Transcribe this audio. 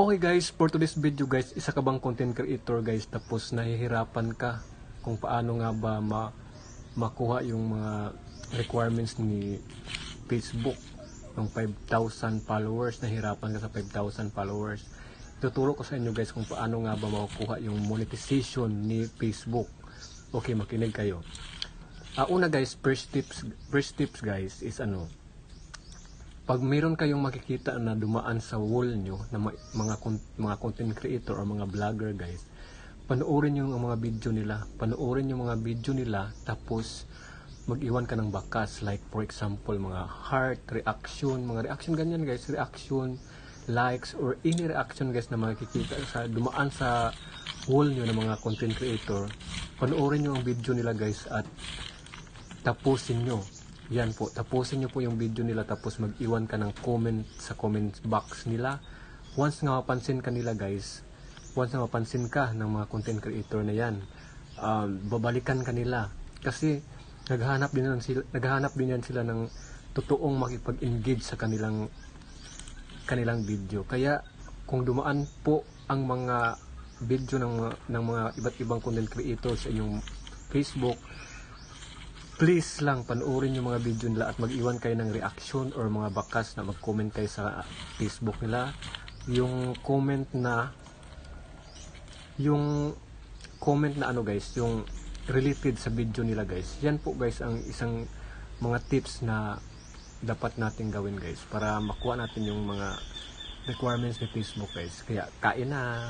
Okay guys, for today's video guys, isa ka bang content creator guys tapos nahihirapan ka kung paano nga ba ma makuha yung mga requirements ni Facebook ng 5,000 followers, nahirapan ka sa 5,000 followers. Tuturo ko sa inyo guys kung paano nga ba makukuha yung monetization ni Facebook. Okay, makinig kayo. Ah, una guys, first tips, first tips guys is ano, pag meron kayong makikita na dumaan sa wall nyo na mga mga content creator or mga vlogger guys, panoorin nyo ang mga video nila, panoorin yung mga video nila tapos mag-iwan ka ng bakas. Like for example mga heart reaction, mga reaction ganyan guys, reaction likes or any reaction guys na makikita sa dumaan sa wall nyo ng mga content creator, panoorin nyo ang video nila guys at tapusin nyo. Yan po, tapusin nyo po yung video nila tapos mag-iwan ka ng comment sa comment box nila. Once nga mapansin ka nila guys, once nga mapansin ka ng mga content creator na yan, um, babalikan ka nila. Kasi naghahanap din yan sila, naghahanap din yan sila ng totoong makipag-engage sa kanilang kanilang video. Kaya kung dumaan po ang mga video ng ng mga iba't ibang content creators sa inyong Facebook, please lang panoorin yung mga video nila at mag-iwan kayo ng reaction or mga bakas na mag-comment kayo sa Facebook nila. Yung comment na yung comment na ano guys, yung related sa video nila guys. Yan po guys ang isang mga tips na dapat natin gawin guys para makuha natin yung mga requirements ni Facebook guys. Kaya kain na.